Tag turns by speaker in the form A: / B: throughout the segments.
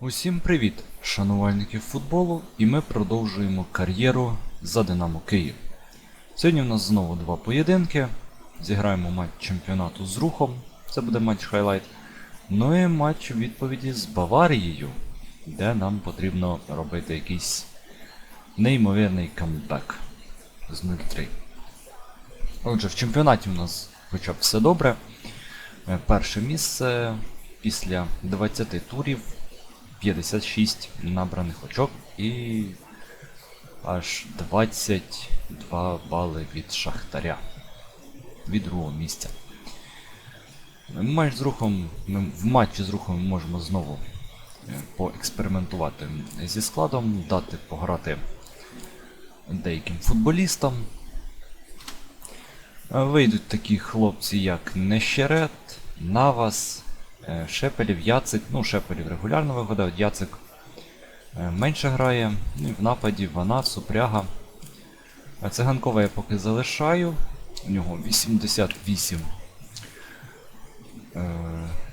A: Усім привіт, шанувальники футболу, і ми продовжуємо кар'єру за Динамо Київ. Сьогодні в нас знову два поєдинки. Зіграємо матч чемпіонату з рухом, це буде матч хайлайт. Ну і матч відповіді з Баварією, де нам потрібно робити якийсь неймовірний камбек з 0-3. Отже, в чемпіонаті у нас хоча б все добре. Е, Перше місце після 20 турів 56 набраних очок і аж 22 бали від Шахтаря від другого місця. Матч з рухом, в матчі з рухом можемо знову е, поекспериментувати зі складом, дати пограти деяким футболістам. Вийдуть такі хлопці, як Нещерет, Навас, Шепелів, Яцик. Ну, Шепелів регулярно виходить, Яцик е, менше грає. Ну, і в нападі Ванат, Супряга. А Циганкова я поки залишаю. У нього 88 е,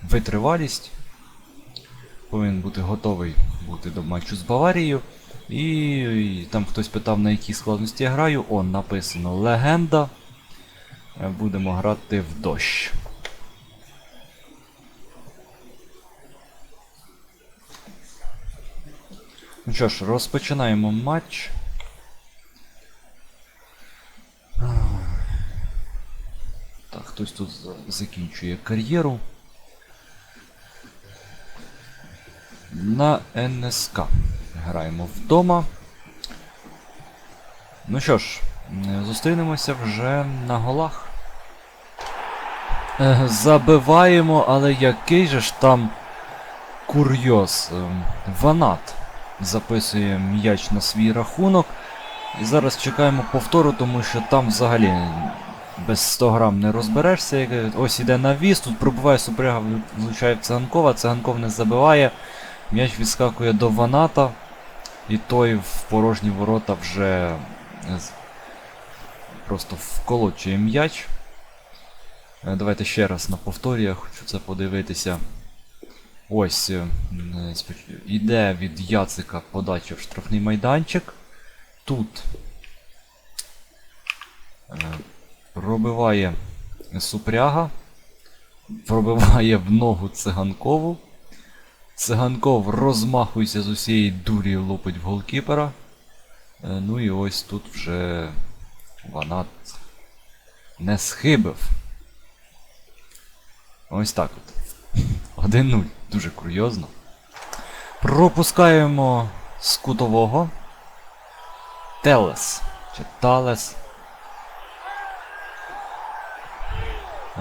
A: витривалість. Повинен бути готовий бути до матчу з Баварією. І, і там хтось питав, на якій складності я граю. Он написано Легенда. Е, Будемо грати в дощ. Ну що ж, розпочинаємо матч. Так, хтось тут закінчує кар'єру. На НСК. Граємо вдома. Ну що ж, зустрінемося вже на голах. Забиваємо, але який же ж там курйоз. Ем, Ванат записує м'яч на свій рахунок. І зараз чекаємо повтору, тому що там взагалі без 100 грам не розберешся. Ось іде навіс, тут пробиває супряга, влучає Циганкова, Циганков не забиває. М'яч відскакує до Ваната. І той в порожні ворота вже е, просто вколочує м'яч. Е, Давайте ще раз на повторі, я хочу це подивитися. Ось е, е, іде від Яцика подача в штрафний майданчик. Тут е, пробиває Супряга, пробиває в ногу циганкову. Циганков розмахується з усієї дурі лупить в голкіпера. Ну і ось тут вже Ванат не схибив. Ось так от. 1-0. Дуже курйозно. Пропускаємо з кутового. Телес. Чи Талес.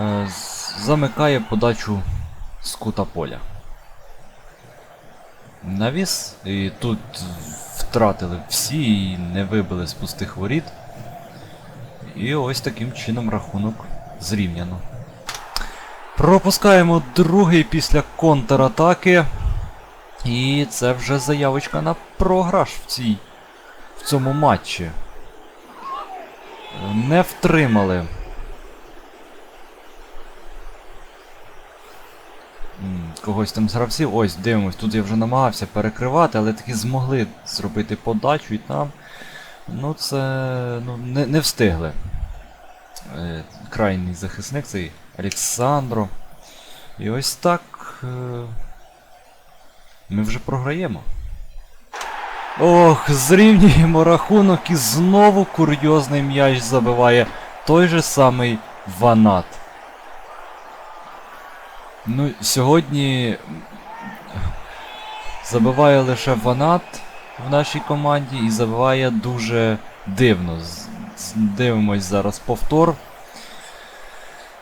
A: Е, Замикає подачу з поля. Навіс. І тут втратили всі і не вибили з пустих воріт. І ось таким чином рахунок зрівняно. Пропускаємо другий після контратаки. І це вже заявочка на програш в цій, в цьому матчі. Не втримали. Когось там з гравців. Ось, дивимось, тут я вже намагався перекривати, але таки змогли зробити подачу і там. Ну, це. Ну, не, не встигли. Е, крайній захисник цей Олександро. І ось так. Е, ми вже програємо. Ох, зрівнюємо рахунок і знову курйозний м'яч забиває той же самий Ванат. Ну, сьогодні забиває лише Ванат в нашій команді і забиває дуже дивно. Дивимось зараз повтор.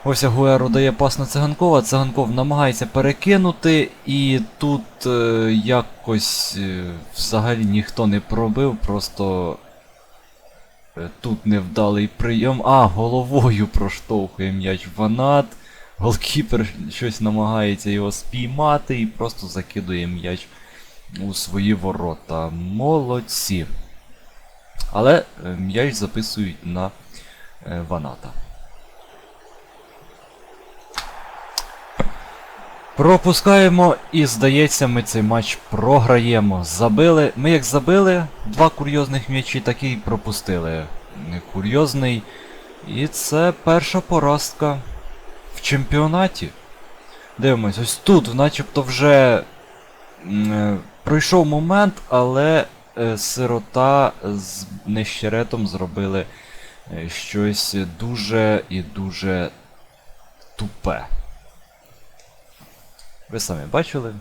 A: Ось Агуеро дає пас на циганкова, циганков намагається перекинути, і тут е, якось е, взагалі ніхто не пробив, просто е, тут невдалий прийом. А, головою проштовхує м'яч Ванат. Голкіпер щось намагається його спіймати і просто закидує м'яч у свої ворота. Молодці. Але е, м'яч записують на е, Ваната. Пропускаємо і, здається, ми цей матч програємо. Забили. Ми як забили два курйозних м'ячі, так і пропустили. Не Курйозний. І це перша поразка в чемпіонаті. Дивимось, ось тут, начебто вже м, е, пройшов момент, але е, сирота з нещеретом зробили е, щось дуже і дуже тупе. Ви самі бачили.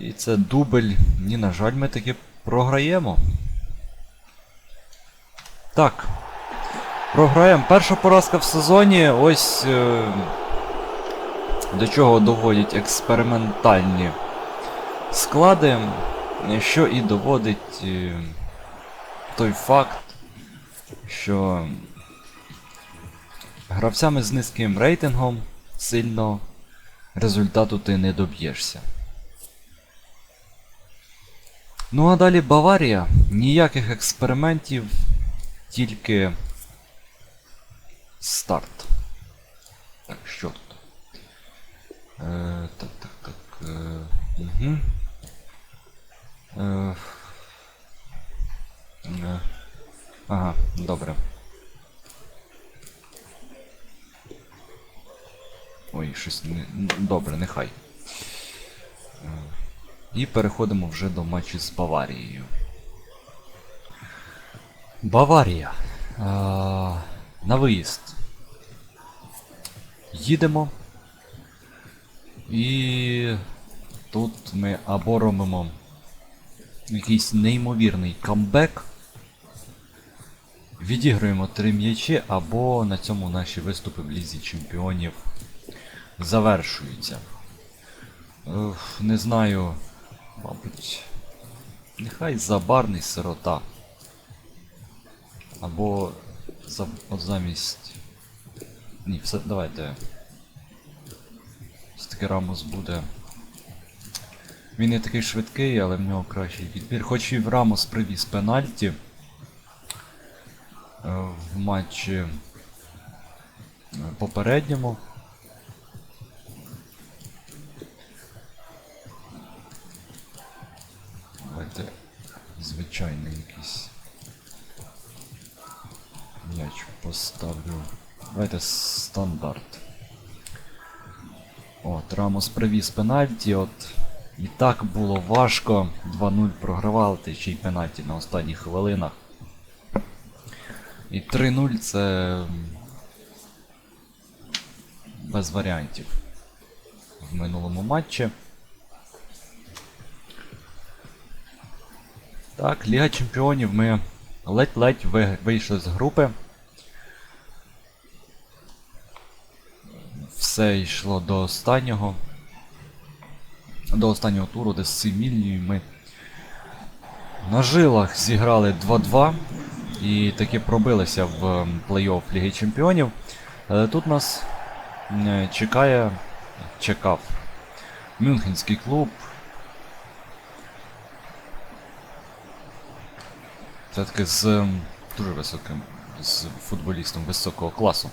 A: І це дубль. Ні, на жаль, ми таки програємо. Так. Програємо. Перша поразка в сезоні. Ось е, до чого доводять експериментальні склади, що і доводить е, той факт, що гравцями з низьким рейтингом сильно результату ти не доб'єшся. Ну а далі Баварія. Ніяких експериментів, тільки старт. Так, що тут? Е, так, так, так. Е, угу. Е, е, ага, добре. Ой, щось не... добре, нехай. Е, І переходимо вже до матчу з Баварією. Баварія. А, на виїзд. Їдемо. І тут ми або робимо якийсь неймовірний камбек. Відіграємо три м'ячі, або на цьому наші виступи в Лізі Чемпіонів завершуються. Ех, не знаю, мабуть, нехай забарний сирота. Або за, от замість. Ні, все, давайте. Все-таки Рамос буде. Він не такий швидкий, але в нього кращий відбір. Хоч і в Рамос привіз пенальті е, в матчі е, попередньому. Давайте звичайний якийсь м'яч поставлю. Давайте стандарт. От, Рамос привіз пенальті, от і так було важко. 2-0 програвали, та ще й пенальті на останніх хвилинах. І 3-0 це без варіантів в минулому матчі. Так, Ліга Чемпіонів ми ледь-ледь вийшли з групи. Все йшло до останнього. До останнього туру, де з Севільєю ми на жилах зіграли 2-2 і таки пробилися в ем, плей-офф Ліги Чемпіонів. Але тут нас е, чекає, чекав Мюнхенський клуб. Це таки з ем, дуже високим, з футболістом високого класу.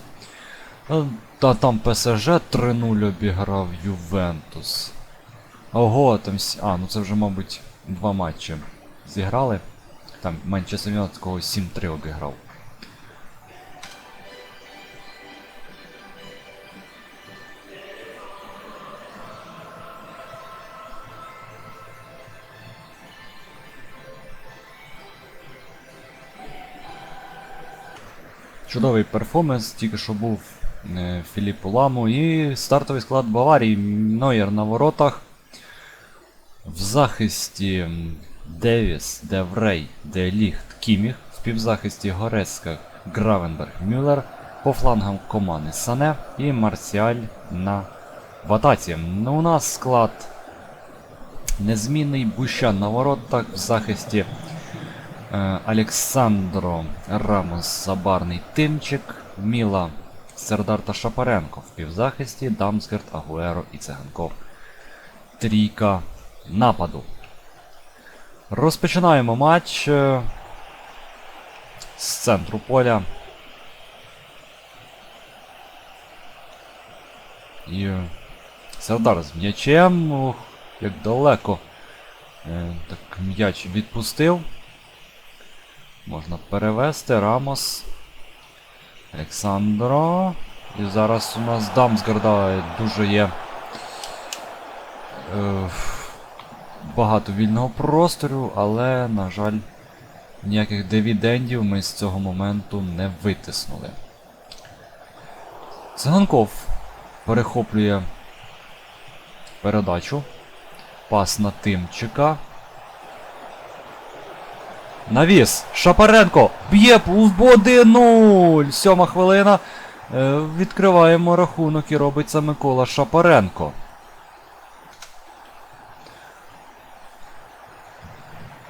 A: Е, Та там ПСЖ 3-0 обіграв Ювентус. Ого, там. А, ну це вже, мабуть, два матчі зіграли. Там Манчестер Юнайтед кого 7-3 обіграв. Чудовий перформанс, тільки що був е, Філіппу Ламу і стартовий склад Баварії. Нойер на воротах. В захисті Девіс, Деврей, Деліхт, Кіміх. В півзахисті Горецька, Гравенберг, Мюллер. По флангам команди Сане і Марсіаль на в атаці. Ну, у нас склад незмінний Бущан на воротах в захисті Олександро Рамос Забарний Тимчик, Міла Сердар та Шапаренко в півзахисті, Дамскерт, Агуеро і Циганков. Трійка нападу. Розпочинаємо матч е, з центру поля. І е, Сердар з м'ячем. Ох, як далеко. Е, так, м'яч відпустив. Можна перевести. Рамос. Олександро. І зараз у нас Дамсгарда дуже є. Е, багато вільного простору, але, на жаль, ніяких дивідендів ми з цього моменту не витиснули. Циганков перехоплює передачу. Пас на Тимчика. Навіс. Шапаренко. Б'є в 1-0. Сьома хвилина. Е, відкриваємо рахунок і робиться Микола Шапаренко.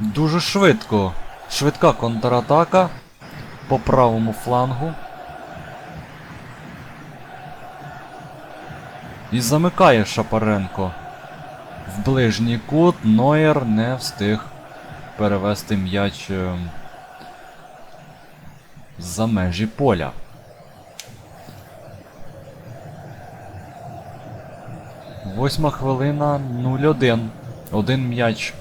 A: Дуже швидко. Швидка контратака по правому флангу. І замикає Шапаренко. В ближній кут Нойер не встиг перевести м'яч е, за межі поля. Восьма хвилина 0-1. Один м'яч.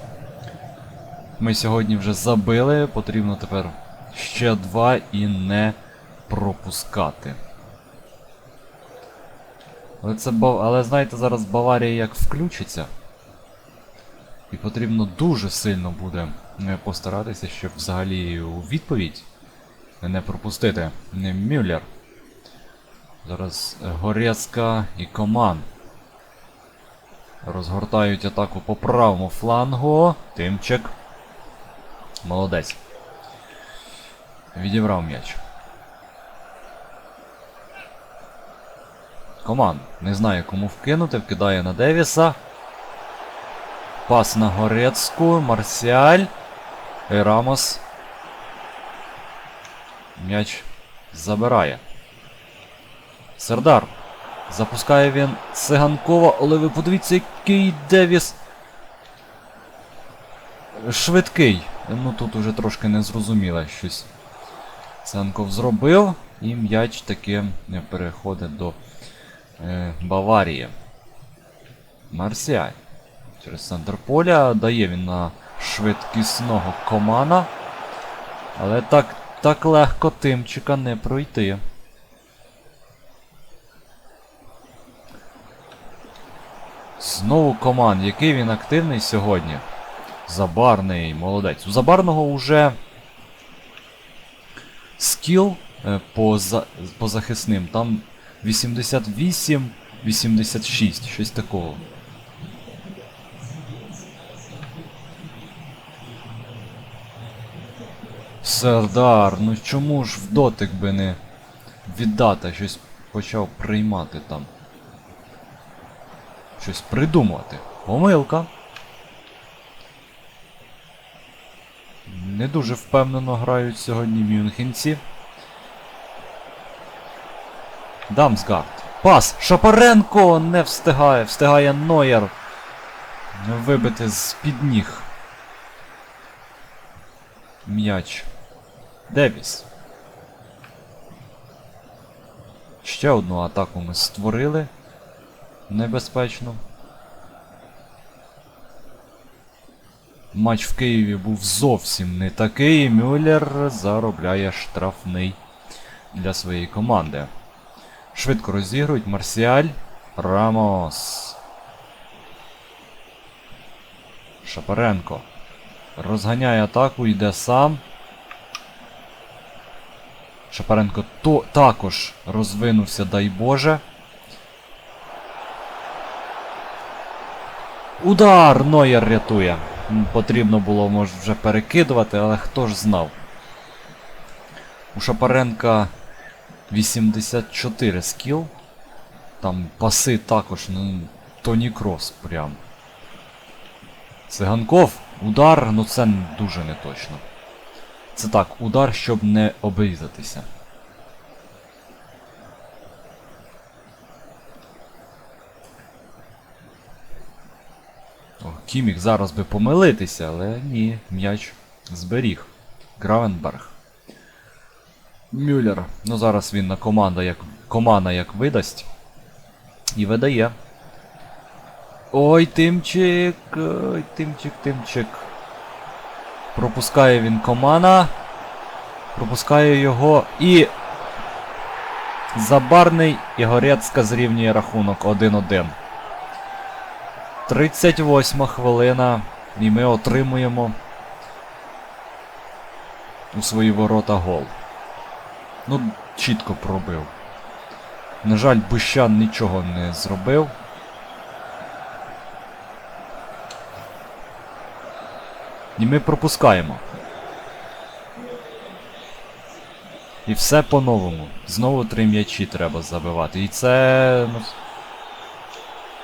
A: Ми сьогодні вже забили, потрібно тепер ще два і не пропускати. Але, це, але знаєте, зараз Баварія як включиться. І потрібно дуже сильно буде постаратися, щоб взагалі у відповідь не пропустити. Мюллер. Зараз е, Горецька і Коман. Розгортають атаку по правому флангу. Тимчик. Молодець. Відібрав м'яч. Коман не знає кому вкинути, вкидає на Девіса. Пас на Горецьку, Марсіаль. І Рамос. М'яч забирає. Сердар. Запускає він Циганкова, але ви подивіться, який Девіс. Швидкий. Ну тут уже трошки незрозуміле щось. Циганков зробив, і м'яч таки не переходить до е, Баварії. Марсіаль. Через центр поля дає він на швидкісного комана. Але так, так легко тимчика не пройти. Знову команд, який він активний сьогодні. Забарний, молодець. У Забарного вже скіл е, по, за, по захисним. Там 88, 86, щось такого. Сердар, ну чому ж в дотик би не віддати, щось почав приймати там. Щось придумувати. Помилка. Не дуже впевнено грають сьогодні мюнхенці. Дамсгард. Пас! Шапаренко не встигає. Встигає Нойер. Вибити з-під ніг. М'яч. Девіс. Ще одну атаку ми створили. Небезпечно. Матч в Києві був зовсім не такий. Мюллер заробляє штрафний для своєї команди. Швидко розігрують Марсіаль. Рамос. Шапаренко. Розганяє атаку, йде сам. Шапаренко то також розвинувся, дай Боже. Удар! Нойер рятує. Потрібно було, може, вже перекидувати, але хто ж знав. У Шапаренка 84 скіл. Там паси також, ну, Тоні Крос прям. Циганков, удар, ну це дуже неточно. Це так, удар, щоб не обрізатися. О, Кімік зараз би помилитися, але ні, м'яч зберіг. Гравенберг. Мюллер. Ну зараз він на команда як команда як видасть. І видає. Ой, Тимчик. Ой, Тимчик, Тимчик. Пропускає він комана. Пропускає його і. Забарний Ігорецька зрівнює рахунок 1-1. 38 хвилина. І ми отримуємо у свої ворота гол. Ну, чітко пробив. На жаль, Бущан нічого не зробив. І ми пропускаємо. І все по-новому. Знову три м'ячі треба забивати. І це. Ну,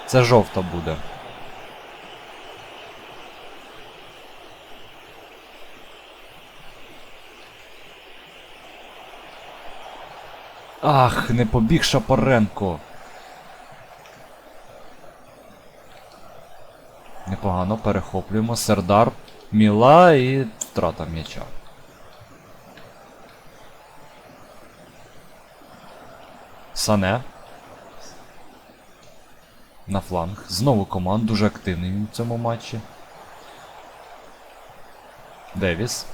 A: це жовта буде. Ах, не побіг Шапаренко. Непогано перехоплюємо. Сердар. Міла і втрата м'яча. Сане. На фланг. Знову команд дуже активний в цьому матчі. Девіс.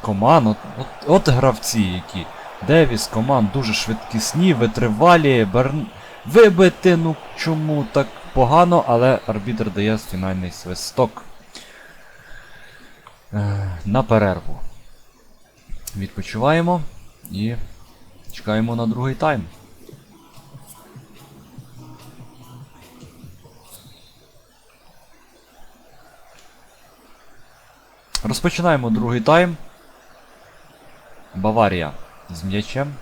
A: Команд, от, от, от гравці які. Девіс, команд дуже швидкісні, витривалі, Берн... Вибити, ну чому так погано, але арбітр дає фінальний свисток. Е, на перерву. Відпочиваємо і чекаємо на другий тайм. Розпочинаємо другий тайм. Баварія з м'ячем.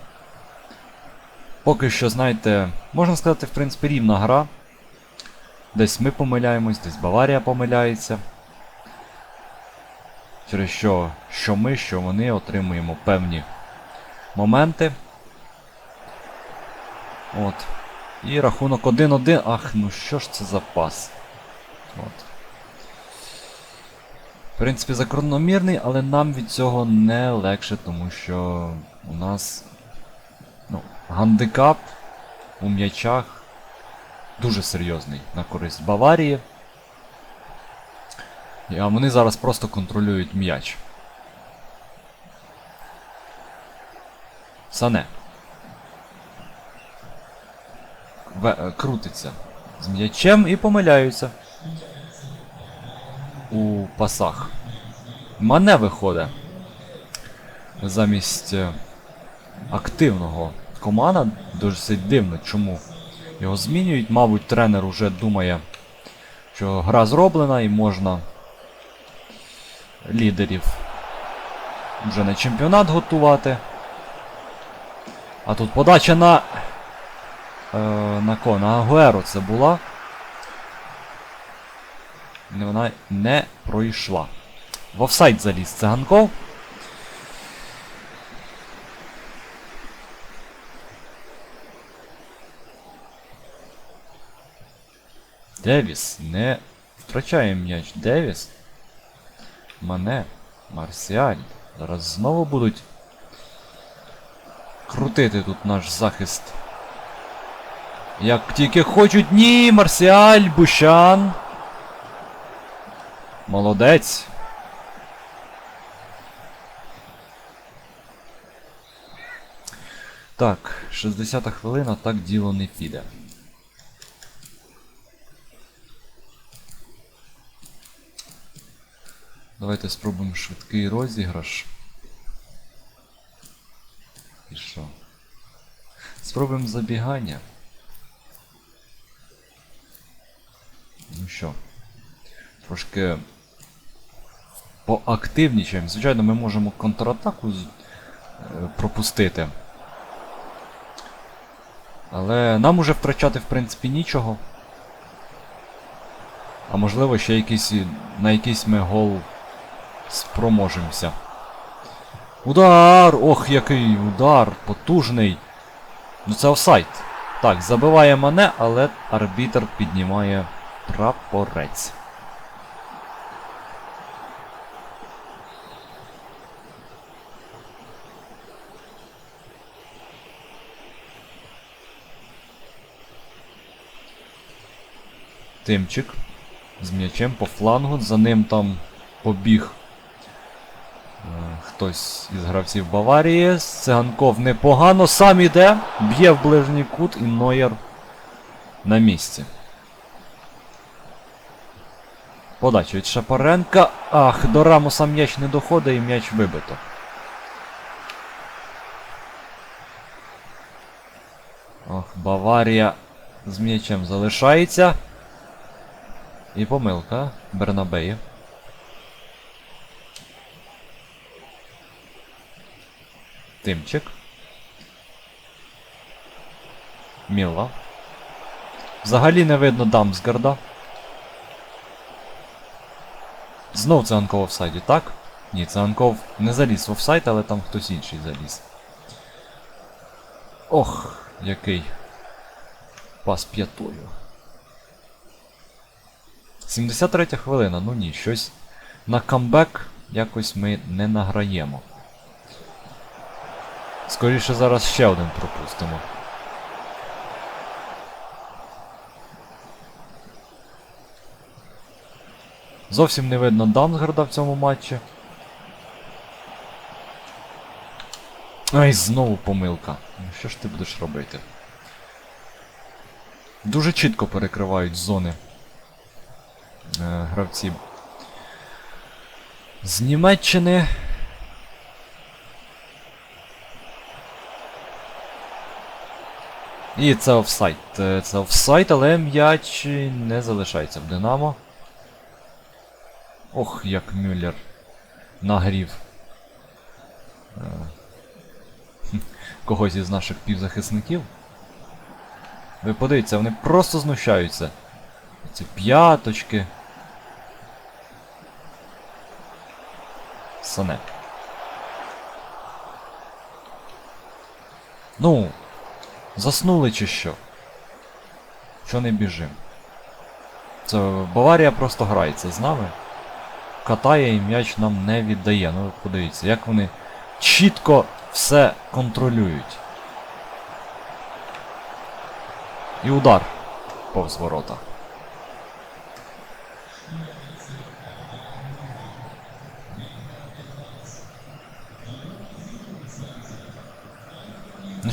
A: Поки що, знаєте, можна сказати, в принципі, рівна гра. Десь ми помиляємось, десь Баварія помиляється. Через що, що ми, що вони отримуємо певні моменти. От. І рахунок 1-1. Ах, ну що ж це за пас? От. В принципі, закономірний, але нам від цього не легше, тому що у нас ну, гандикап у м'ячах дуже серйозний на користь Баварії. А вони зараз просто контролюють м'яч. Сане. Ве, е, крутиться з м'ячем і помиляються. У пасах. Мане виходить. Замість е, активного команда. Досить дивно, чому його змінюють. Мабуть, тренер уже думає, що гра зроблена і можна лідерів вже на чемпіонат готувати. А тут подача на. Е, на кого? На Агуеро це була. Вона не пройшла. В офсайд заліз циганков. Девіс не втрачає м'яч. Девіс. Мане. Марсіаль. Зараз знову будуть крутити тут наш захист. Як тільки хочуть. Ні, Марсіаль, Бущан. Молодець. Так, 60 хвилина, так діло не піде. Давайте спробуємо швидкий розіграш. І що? Спробуємо забігання. Ну що? Трошки поактивнічаємо. Звичайно, ми можемо контратаку е, пропустити. Але нам уже втрачати, в принципі, нічого. А можливо, ще якийсь, на якийсь ми гол спроможемося. Удар! Ох, який удар! Потужний! Ну це офсайд. Так, забиває мене, але арбітр піднімає прапорець. Тимчик. З м'ячем по флангу. За ним там побіг хтось із гравців Баварії. Циганков непогано. Сам іде. Б'є в ближній кут і Нойер на місці. Подача від Шапаренка. Ах, до Рамоса м'яч не доходить і м'яч вибито. Ох, Баварія з м'ячем залишається. І помилка Бернабеї. Тимчик. Міла. Взагалі не видно Дамсгарда. Знов Циганков в офсайді, так? Ні, Циганков не заліз в офсайд, але там хтось інший заліз. Ох, який пас п'ятою. 73 хвилина, ну ні, щось на камбек якось ми не награємо. Скоріше зараз ще один пропустимо. Зовсім не видно Дамсгарда в цьому матчі. Ай, знову помилка. Ну що ж ти будеш робити? Дуже чітко перекривають зони е, гравці з Німеччини. І це офсайт. Е, Це офсайт, але м'яч не залишається в Динамо. Ох, як Мюллер нагрів. е, Когось із наших півзахисників. Ви подивіться, вони просто знущаються. Ці п'яточки. Сане. Ну, заснули чи що? Що не біжим? Це Баварія просто грається з нами. Катає і м'яч нам не віддає. Ну подивіться, як вони чітко все контролюють. І удар повз ворота.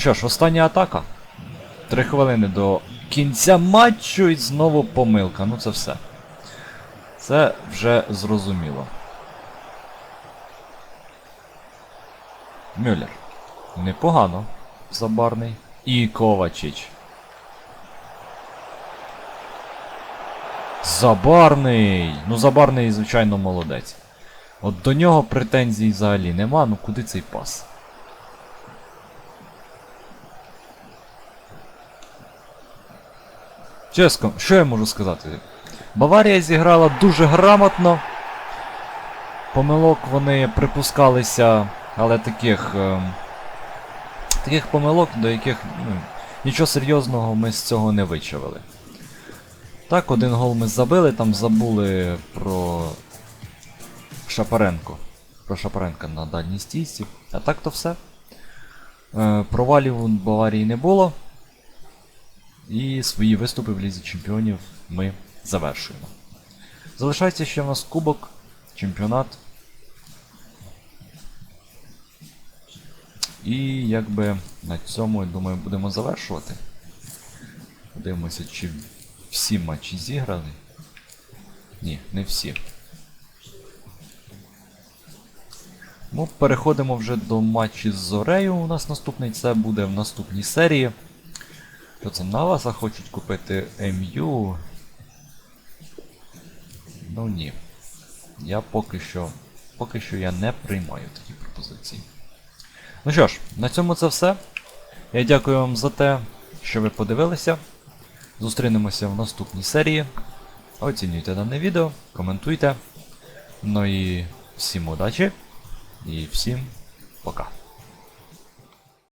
A: Що ж, остання атака. Три хвилини до кінця матчу і знову помилка. Ну це все. Це вже зрозуміло. Мюллер. Непогано. Забарний. І Ковачич. Забарний! Ну забарний, звичайно, молодець. От до нього претензій взагалі нема, ну куди цей пас? Чесно, що я можу сказати? Баварія зіграла дуже грамотно. Помилок вони припускалися, але таких. Е, таких помилок, до яких ну, нічого серйозного ми з цього не вичавили. Так, один гол ми забили, там забули про Шапаренко. Про Шапаренка на дальній стійці. А так то все. Е, провалів у Баварії не було. І свої виступи в Лізі Чемпіонів ми завершуємо. Залишається ще в нас кубок, чемпіонат. І якби на цьому, я думаю, будемо завершувати. Подивимося, чи всі матчі зіграні. Ні, не всі. Ну, переходимо вже до матчі з Зорею. У нас наступний це буде в наступній серії. Що це на вас хочуть купити МЮ? Ну ні. Я поки що. Поки що я не приймаю такі пропозиції. Ну що ж, на цьому це все. Я дякую вам за те, що ви подивилися. Зустрінемося в наступній серії. Оцінюйте дане відео, коментуйте. Ну і всім удачі і всім пока.